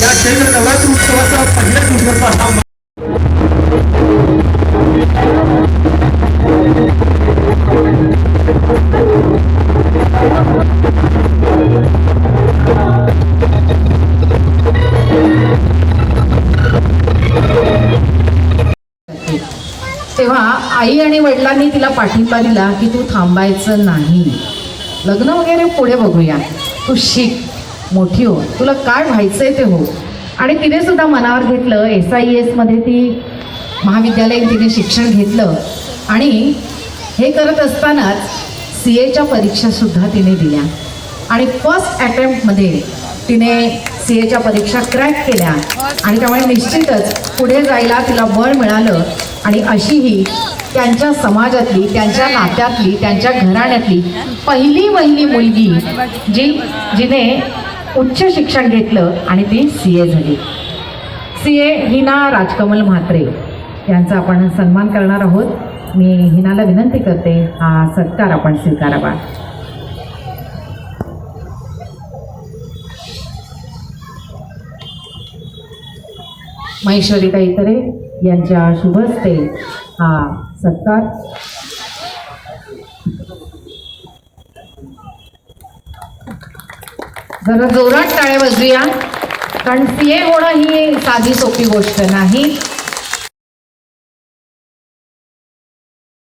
या चैत्र नवरात्र उत्सवाचा पहिल्या दिवसाचा हा तेव्हा आई आणि वडिलांनी तिला पाठिंबा दिला की तू थांबायचं नाही. लग्न वगैरे पुढे बघूया. तू शिक मोठी हो. तुला काय व्हायचंय ते हो. आणि तिने सुद्धा मनावर घेतलं एस आय एसमध्ये ती महाविद्यालयीन तिने शिक्षण घेतलं. आणि हे करत असतानाच सी एच्या परीक्षासुद्धा तिने दिल्या. आणि फर्स्ट अटेम्प्टमध्ये तिने सी एच्या परीक्षा क्रॅक केल्या. आणि त्यामुळे निश्चितच पुढे जायला तिला बळ मिळालं. आणि अशी ही त्यांच्या समाजातली त्यांच्या नात्यातली त्यांच्या घराण्यातली पहिली पहिली मुलगी जी जिने उच्च शिक्षण घेतलं आणि ती सी ए झाली. C A Hina Rajkamal Mhatre. यांचा आपण सन्मान करणार आहोत. मी हिनाला विनंती करते हा सत्कार आपण स्वीकारावा. महेश्वरी ताईतरे यांच्या शुभ हस्ते हा सत्कार. जरा जोरात टाळ्या वाजूया कारण सी ए होणं ही साधी सोपी गोष्ट नाही.